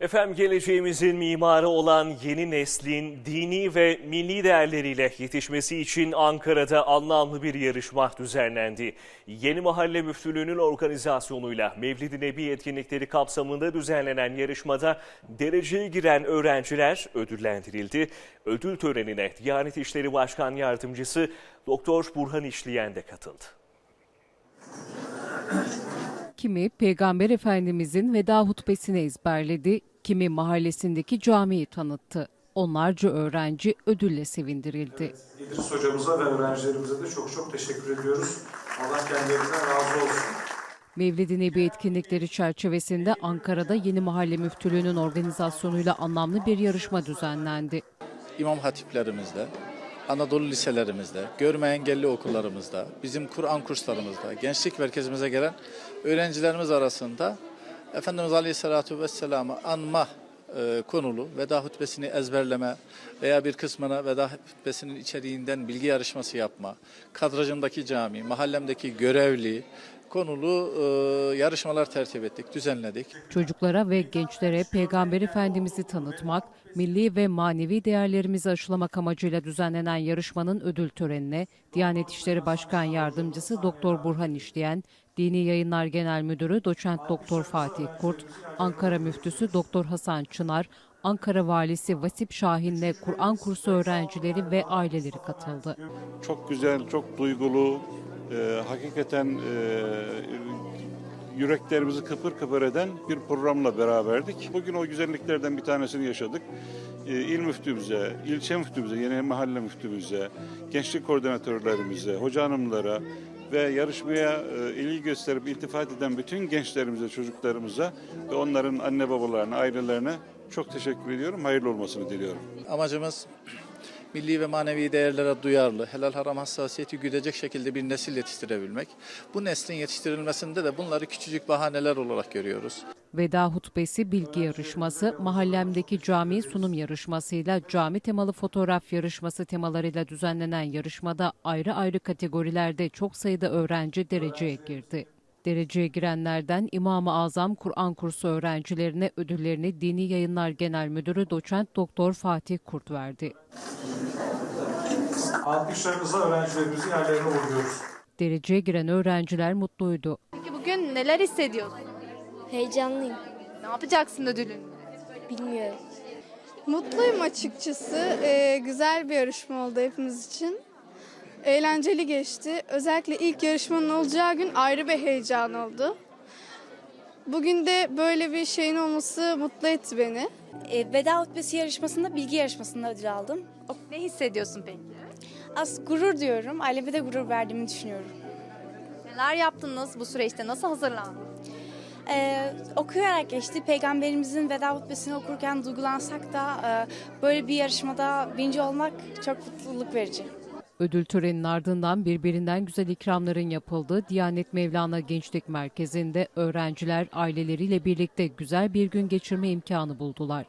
Efendim geleceğimizin mimarı olan yeni neslin dini ve milli değerleriyle yetişmesi için Ankara'da anlamlı bir yarışma düzenlendi. Yeni Mahalle Müftülüğü'nün organizasyonuyla Mevlid-i Nebi etkinlikleri kapsamında düzenlenen yarışmada dereceye giren öğrenciler ödüllendirildi. Ödül törenine Diyanet İşleri Başkan Yardımcısı Doktor Burhan İşleyen de katıldı. Kimi Peygamber Efendimizin veda hutbesini ezberledi, kimi mahallesindeki camiyi tanıttı. Onlarca öğrenci ödülle sevindirildi. İdris hocamıza ve öğrencilerimize de çok çok teşekkür ediyoruz. Allah kendilerinden razı olsun. Mevlid-i Nebi etkinlikleri çerçevesinde Ankara'da Yeni Mahalle Müftülüğü'nün organizasyonuyla anlamlı bir yarışma düzenlendi. İmam hatiplerimizde, Anadolu liselerimizde, görme engelli okullarımızda, bizim Kur'an kurslarımızda, gençlik merkezimize gelen öğrencilerimiz arasında Efendimiz Aleyhisselatü Vesselam'ı anma e, konulu veda hutbesini ezberleme veya bir kısmına veda hutbesinin içeriğinden bilgi yarışması yapma, kadrajımdaki cami, mahallemdeki görevli konulu e, yarışmalar tertip ettik, düzenledik. Çocuklara ve gençlere Peygamber Efendimiz'i tanıtmak, milli ve manevi değerlerimizi aşılamak amacıyla düzenlenen yarışmanın ödül törenine Diyanet İşleri Başkan Yardımcısı Doktor Burhan İşleyen, Dini Yayınlar Genel Müdürü Doçent Doktor Fatih Kurt, Ankara Müftüsü Doktor Hasan Çınar, Ankara Valisi Vasip Şahin'le Kur'an kursu öğrencileri ve aileleri katıldı. Çok güzel, çok duygulu, e, hakikaten e, yüreklerimizi kıpır kıpır eden bir programla beraberdik. Bugün o güzelliklerden bir tanesini yaşadık. E, il müftümüze, ilçe müftümüze, yeni mahalle müftümüze, gençlik koordinatörlerimize, hoca hanımlara ve yarışmaya e, ilgi gösterip iltifat eden bütün gençlerimize, çocuklarımıza ve onların anne babalarına, ailelerine çok teşekkür ediyorum. Hayırlı olmasını diliyorum. Amacımız milli ve manevi değerlere duyarlı, helal haram hassasiyeti güdecek şekilde bir nesil yetiştirebilmek. Bu neslin yetiştirilmesinde de bunları küçücük bahaneler olarak görüyoruz. Veda hutbesi bilgi yarışması, mahallemdeki cami sunum yarışmasıyla cami temalı fotoğraf yarışması temalarıyla düzenlenen yarışmada ayrı ayrı kategorilerde çok sayıda öğrenci dereceye girdi. Dereceye girenlerden İmam-ı Azam Kur'an kursu öğrencilerine ödüllerini Dini Yayınlar Genel Müdürü Doçent Doktor Fatih Kurt verdi. Alkışlarınızla öğrencilerimizi yerlerine uğurluyoruz. Dereceye giren öğrenciler mutluydu. Peki bugün neler hissediyorsun? Heyecanlıyım. Ne yapacaksın ödülün? Bilmiyorum. Mutluyum açıkçası. Ee, güzel bir yarışma oldu hepimiz için. Eğlenceli geçti. Özellikle ilk yarışmanın olacağı gün ayrı bir heyecan oldu. Bugün de böyle bir şeyin olması mutlu etti beni. E, veda hutbesi yarışmasında bilgi yarışmasında ödül aldım. O, Ne hissediyorsun peki? az gurur diyorum. Aileme de gurur verdiğimi düşünüyorum. Neler yaptınız bu süreçte? Nasıl hazırlandın? E, okuyarak geçti. Peygamberimizin veda hutbesini okurken duygulansak da e, böyle bir yarışmada birinci olmak çok mutluluk verici. Ödül töreninin ardından birbirinden güzel ikramların yapıldığı Diyanet Mevlana Gençlik Merkezi'nde öğrenciler aileleriyle birlikte güzel bir gün geçirme imkanı buldular.